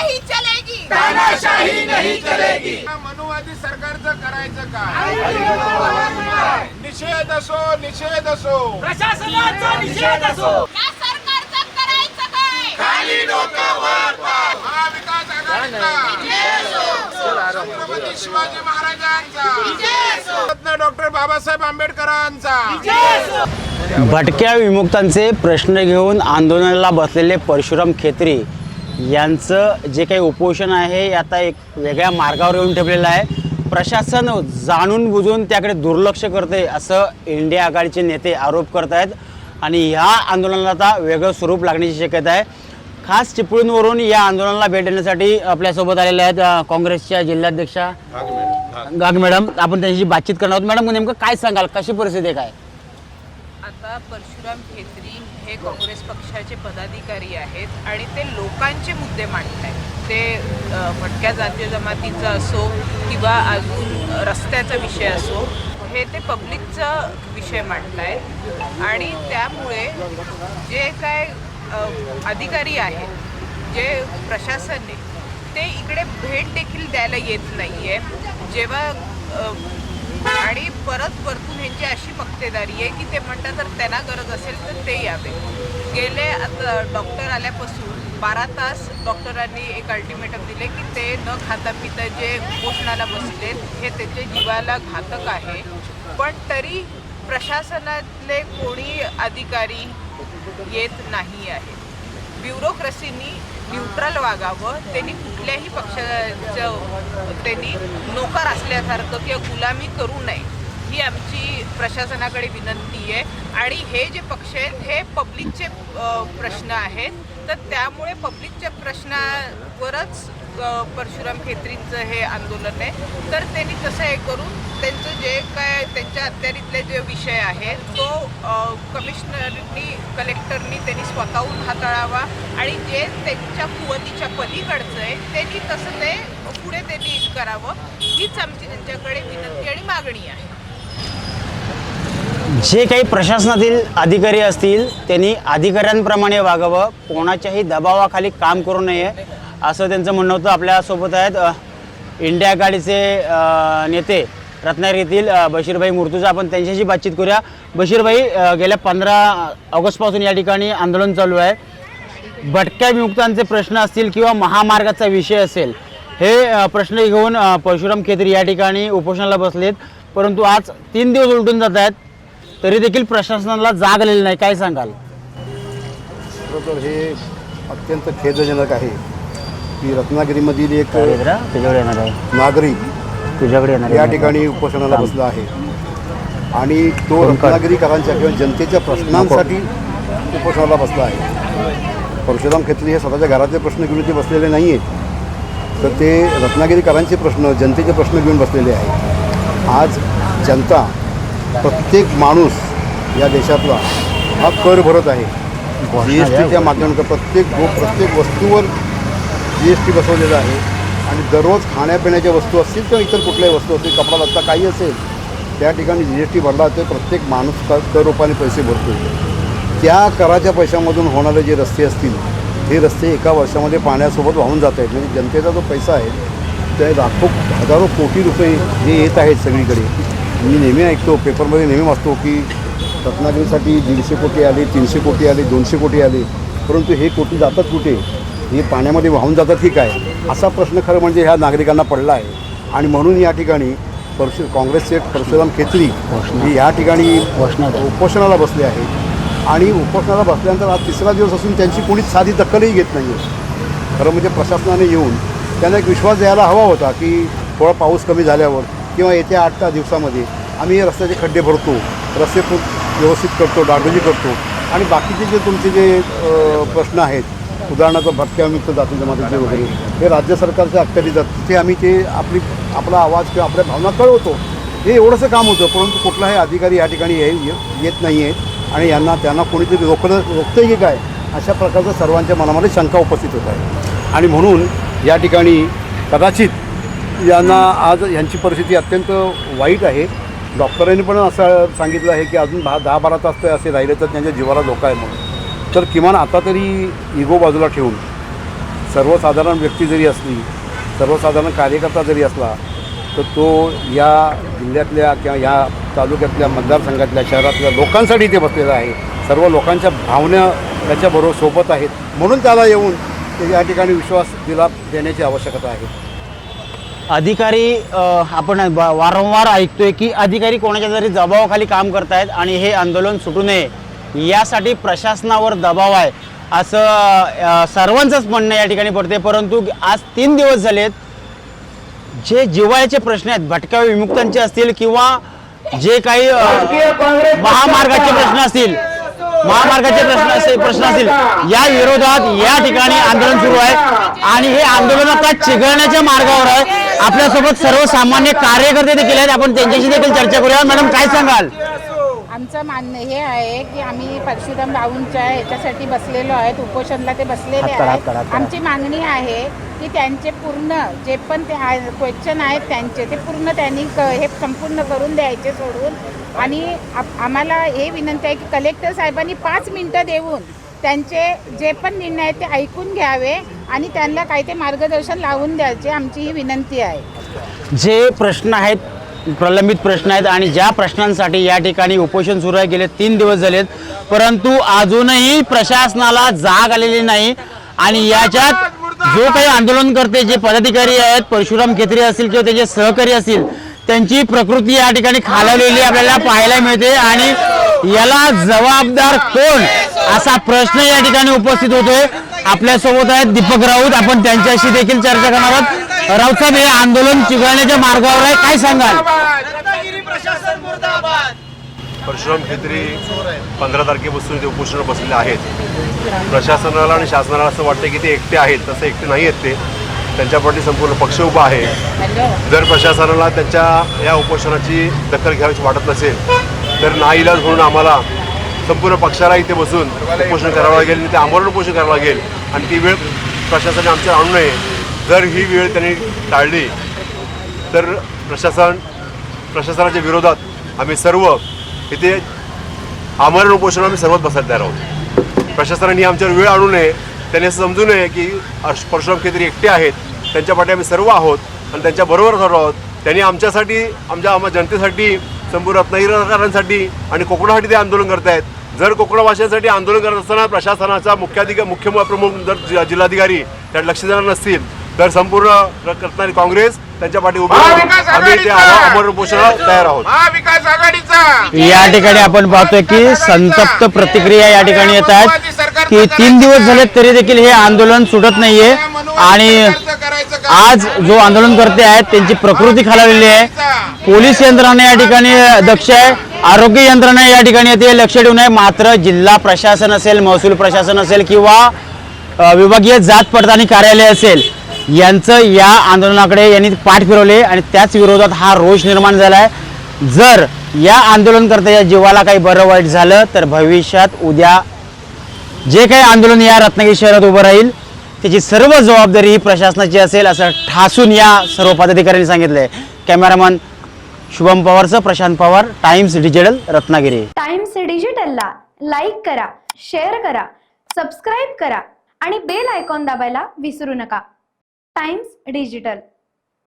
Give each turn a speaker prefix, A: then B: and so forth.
A: नहीं चलेगी.
B: तानाशाही नहीं चलेगी.
C: मनुवादी सरकारचं करायचं काय? निषेध असो निषेध असो.
B: प्रशासनाचा निषेध असो.
A: या सरकारचं करायचं काय?
B: खाली डोकं वर पाय.
C: महाविकास आघाडीचा. छत्रपती शिवाजी महाराजांचा. रत्न डॉक्टर बाबासाहेब आंबेडकरांचा.
D: भटक्या विमुक्तांचे प्रश्न घेऊन आंदोलनाला बसलेले परशुराम खेत्री यांचं जे काही उपोषण आहे हे आता एक वेगळ्या मार्गावर येऊन ठेवलेलं आहे. प्रशासन जाणून बुजून त्याकडे दुर्लक्ष करते असं इंडिया आघाडीचे नेते आरोप करत आहेत. आणि ह्या आंदोलनाला आता वेगळं स्वरूप लागण्याची शक्यता आहे. खास चिपळूणवरून या आंदोलनाला भेट देण्यासाठी आपल्यासोबत आलेल्या आहेत काँग्रेसच्या जिल्हाध्यक्षा गाग मॅडम. आपण त्यांच्याशी बातचीत करणार आहोत. मॅडम नेमकं काय सांगाल? कशी परिस्थिती काय?
E: आता परशुराम काँग्रेस पक्षाचे पदाधिकारी आहेत आणि ते लोकांचे मुद्दे मांडत आहेत. ते भटक्या जातीय जमातीचं असो किंवा अजून रस्त्याचा विषय असो हे ते पब्लिकचा विषय मांडत आहेत. आणि त्यामुळे जे काय अधिकारी आहेत जे प्रशासन ते इकडे भेट देखील द्यायला येत नाही आहे जेव्हा आणि परत परतून ह्यांची अशी मक्तेदारी आहे की ते म्हणतात जर त्यांना गरज असेल तर ते यावे. गेले आता डॉक्टर आल्यापासून बारा तास डॉक्टरांनी एक अल्टिमेटम दिले की ते न खाता पिता जे उपोषणाला बसलेत हे त्यांच्या जीवाला घातक आहे. पण तरी प्रशासनातले कोणी अधिकारी येत नाही आहेत. ब्युरोक्रेसीनी न्यूट्रल वागावं. त्यांनी कुठल्याही पक्षाचं त्यांनी नोकर असल्यासारखं किंवा गुलामी करू नये. ही आमची प्रशासनाकडे विनंती आहे. आणि हे जे पक्ष आहेत हे पब्लिकचे प्रश्न आहेत. तर त्यामुळे पब्लिकच्या प्रश्नावरच परशुराम खेत्रींचं हे आंदोलन आहे. तर त्यांनी तसं हे करून त्यांचं जे काय त्यांच्या अखत्यारीतले जे विषय आहे तो कमिशनरनी कलेक्टरनी त्यांनी स्वतःहून हाताळावा. आणि जे त्यांच्या कुवतीच्या पलीकडचं आहे त्यांनी तसं ते पुढे त्यांनी करावं. हीच आमची त्यांच्याकडे विनंती आणि मागणी आहे.
D: जे काही प्रशासनातील अधिकारी असतील त्यांनी अधिकाऱ्यांप्रमाणे वागावं कोणाच्याही दबावाखाली काम करू नये असं त्यांचं म्हणणं होतं. आपल्यासोबत आहेत इंडिया आघाडीचे नेते रत्नागिरीतील बशीरभाई मुर्तुजा. आपण त्यांच्याशी बातचीत करूया. बशीरभाई गेल्या पंधरा ऑगस्टपासून या ठिकाणी आंदोलन चालू आहे. भटक्या विमुक्तांचे प्रश्न असतील किंवा महामार्गाचा विषय असेल हे प्रश्न घेऊन परशुराम खेत्री या ठिकाणी उपोषणाला बसलेत. परंतु आज तीन दिवस उलटून जात आहेत. तरी देखील प्रशासनाला जाग आलेली नाही. काय सांगाल?
F: खरं तर हे अत्यंत खेदजनक आहे. की रत्नागिरीमधील एक
D: तुझ्याकडे येणार आहे.
F: नागरिक
D: तुझ्याकडे येणार
F: या ठिकाणी उपोषणाला बसला आहे. आणि तो. रत्नागिरीकरांच्या किंवा जनतेच्या प्रश्नांसाठी उपोषणाला बसला आहे. परशुराम खेत्री हे स्वतःच्या घरातले प्रश्न घेऊन ते बसलेले नाही आहेत तर ते रत्नागिरीकरांचे प्रश्न जनतेचे प्रश्न घेऊन बसलेले आहेत आज जनता प्रत्येक माणूस या देशातला हा कर भरत आहे. जी एस टीच्या माध्यमातून प्रत्येक गो प्रत्येक वस्तूवर जी एस टी बसवलेलं आहे. आणि दररोज खाण्यापिण्याच्या वस्तू असतील किंवा इतर कुठल्याही वस्तू असतील कपडा लत्ता काही असेल त्या ठिकाणी जी एस टी भरला तर प्रत्येक माणूस कर कर रूपाने पैसे भरतो त्या कराच्या पैशामधून होणारे जे रस्ते असतील हे रस्ते एका वर्षामध्ये पाण्यासोबत वाहून जात आहेत. म्हणजे जनतेचा जो पैसा आहे ते लाखो हजारो कोटी रुपये जे येत आहेत सगळीकडे. मी नेहमी ऐकतो पेपरमध्ये नेहमी वाचतो की रत्नागिरीसाठी दीडशे कोटी आले तीनशे कोटी आले दोनशे कोटी आले परंतु हे कोटी जातात कुठे? हे पाण्यामध्ये वाहून जातात की काय? असा प्रश्न खरं म्हणजे ह्या नागरिकांना पडला आहे. आणि म्हणून या ठिकाणी परशु काँग्रेसचे परशुराम खेत्री हे या ठिकाणी उपोषणाला बसले आहेत. आणि उपोषणाला बसल्यानंतर आज तिसरा दिवस असून त्यांची कोणीच साधी दखलही घेत नाही आहे खरं म्हणजे प्रशासनाने येऊन त्यांना एक विश्वास द्यायला हवा होता की थोडा पाऊस कमी झाल्यावर किंवा येत्या आठ दहा दिवसामध्ये आम्ही रस्त्याचे खड्डे भरतो रस्ते खूप व्यवस्थित करतो डागडुजी करतो. आणि बाकीचे जे तुमचे जे प्रश्न आहेत उदाहरणार्थ भटक्यामुक्त जाती जमातीचे वगैरे हे राज्य सरकारच्या अखत्यारी जात तिथे आम्ही ते आपली आपला आवाज किंवा आपल्या भावना कळवतो. हे एवढंसं काम होतं परंतु कुठलाही अधिकारी या ठिकाणी ये ये- येत नाही आहेत आणि यांना त्यांना कोणीतरी रोखलं रोखतं की काय अशा प्रकारचं सर्वांच्या मनामध्ये शंका उपस्थित होत आहे. आणि म्हणून या ठिकाणी कदाचित यांना आज यांची परिस्थिती अत्यंत वाईट आहे. डॉक्टरांनी पण असं सांगितलं आहे की अजून दहा दहा बारा तास ते असे राहिले तर त्यांच्या जीवाला धोका आहे म्हणून. तर किमान आता तरी इगो बाजूला ठेवून सर्वसाधारण व्यक्ती जरी असली सर्वसाधारण कार्यकर्ता जरी असला तर तो या जिल्ह्यातल्या किंवा या तालुक्यातल्या मतदारसंघातल्या शहरातल्या लोकांसाठी इथे बसलेला आहे. सर्व लोकांच्या भावना त्याच्याबरोबर सोबत आहेत. म्हणून त्याला येऊन या ठिकाणी विश्वास दिला देण्याची आवश्यकता आहे.
D: अधिकारी आपण वारंवार ऐकतोय की अधिकारी कोणाच्या तरी दबावाखाली काम करतायत आणि हे आंदोलन सुटू नये. यासाठी प्रशासनावर दबाव आहे. असं सर्वांचंच म्हणणं या ठिकाणी पडते परंतु आज तीन दिवस झालेत. जे जिव्हाळ्याचे प्रश्न आहेत भटक्या विमुक्तांचे असतील किंवा जे काही महामार्गाचे प्रश्न असतील महामार्गाचे प्रश्न असे प्रश्न असतील. या विरोधात या ठिकाणी आंदोलन सुरू आहे. आणि हे आंदोलन आता चिघळण्याच्या मार्गावर आहे. आपल्यासोबत सर्वसामान्य कार्यकर्ते देखील आहेत. आपण त्यांच्याशी देखील चर्चा करूया मॅडम काय सांगाल?
G: आमचं मानणं हे आहे की आम्ही परशुराम बाऊंच्या ह्याच्यासाठी बसलेलो आहेत. उपोषणला ते बसलेले आहेत. आमची मागणी आहे की त्यांचे पूर्ण जे पण ते क्वेश्चन आहेत त्यांचे ते पूर्ण त्यांनी हे संपूर्ण करून द्यायचे सोडून. आणि आम्हाला हे विनंती आहे की कलेक्टर साहेबांनी पाच मिनटं देऊन त्यांचे जे पण निर्णय आहेत ते ऐकून घ्यावे आणि त्यांना काही ते मार्गदर्शन लावून द्यायचे आमची ही विनंती आहे.
D: जे प्रश्न आहेत प्रलंबित प्रश्न आहेत आणि ज्या प्रश्नांसाठी या ठिकाणी उपोषण सुरू आहे गेले तीन दिवस झालेत परंतु अजूनही प्रशासनाला जाग आलेली नाही आणि याच्यात जो काही आंदोलन करते जे पदाधिकारी आहेत परशुराम खेत्री असतील किंवा त्याचे सहकारी असतील त्यांची प्रकृती या ठिकाणी खालावलेली आपल्याला पाहायला मिळते आणि याला जबाबदार कोण? असा प्रश्न या ठिकाणी उपस्थित होतोय. आपल्यासोबत आहेत दीपक राऊत. आपण त्यांच्याशी देखील चर्चा करणार आहोत. राऊत साहेब हे आंदोलन चिघळण्याच्या मार्गावर आहे. काय सांगाल?
H: परशुराम खेत्री पंधरा तारखेपासून ते उपोषणावर बसलेले आहेत. प्रशासनाला आणि शासनाला असं वाटतं की ते एकटे आहेत. तसं एकटे नाही आहेत ते. त्यांच्यापाठी संपूर्ण पक्ष उभा आहे. जर प्रशासनाला त्यांच्या या उपोषणाची दखल घ्यावीची वाटत नसेल तर नाईलाज म्हणून आम्हाला संपूर्ण पक्षाला इथे बसून उपोषण करावं लागेल आणि ते आमरण उपोषण करावं लागेल. आणि ती वेळ प्रशासनाने आमच्यावर आणू नये. जर ही वेळ त्यांनी टाळली तर प्रशासन प्रशासनाच्या विरोधात आम्ही सर्व इथे आमरण उपोषण आम्ही सर्वच बसायला तयार आहोत. प्रशासनाने आमच्यावर वेळ आणू नये. त्यांनी असं समजू नये की परशुराम खेत्री एकटे आहेत. त्यांच्या पाठी आम्ही सर्व आहोत आणि त्यांच्याबरोबर सर्व आहोत. त्यांनी आमच्यासाठी आमच्या आम्हा जनतेसाठी संपूर्ण रत्नागिरीकरांसाठी आणि कोकणासाठी ते आंदोलन करतायत. जर कोकणवासियांसाठी आंदोलन करत असताना प्रशासनाचा मुख्याधिका मुख्य प्रमुख जर जि- जिल्हाधिकारी त्यात लक्ष देणार नसतील तर संपूर्ण रत्नागिरी काँग्रेस त्यांच्या पाठी उभे राहून आम्ही! अमर उपोषणाला तयार आहोत.
C: महाविकास आघाडीचा!
D: या ठिकाणी आपण पाहतोय की संतप्त प्रतिक्रिया या ठिकाणी येत आहेत की तीन दिवस झाले तरी देखील हे आंदोलन सुटत नाहीये. आणि आज जो आंदोलन करते आहेत त्यांची प्रकृती खालावलेली आहे. पोलीस यंत्रणा या ठिकाणी दक्ष आहे. आरोग्य यंत्रणा या ठिकाणी येते लक्ष ठेवून आहे. मात्र जिल्हा प्रशासन असेल महसूल प्रशासन असेल किंवा विभागीय जात पडताळणी कार्यालय असेल यांचं या आंदोलनाकडे यांनी पाठ फिरवले आणि त्याच विरोधात हा रोष निर्माण झाला आहे जर या आंदोलनकर्त्याच्या जीवाला काही बरं वाईट झालं तर भविष्यात उद्या जे काही आंदोलन या रत्नागिरी शहरात उभं राहील त्याची सर्व जबाबदारी ही प्रशासनाची असेल असं ठासून या सर्व पदाधिकाऱ्यांनी सांगितलंय. Cameraman Shubham पवारचं Prashant Pawar Times Digital Ratnagiri.
I: Times डिजिटलला like करा शेअर करा सबस्क्राईब करा आणि बेल आयकॉन दाबायला विसरू नका. Times digital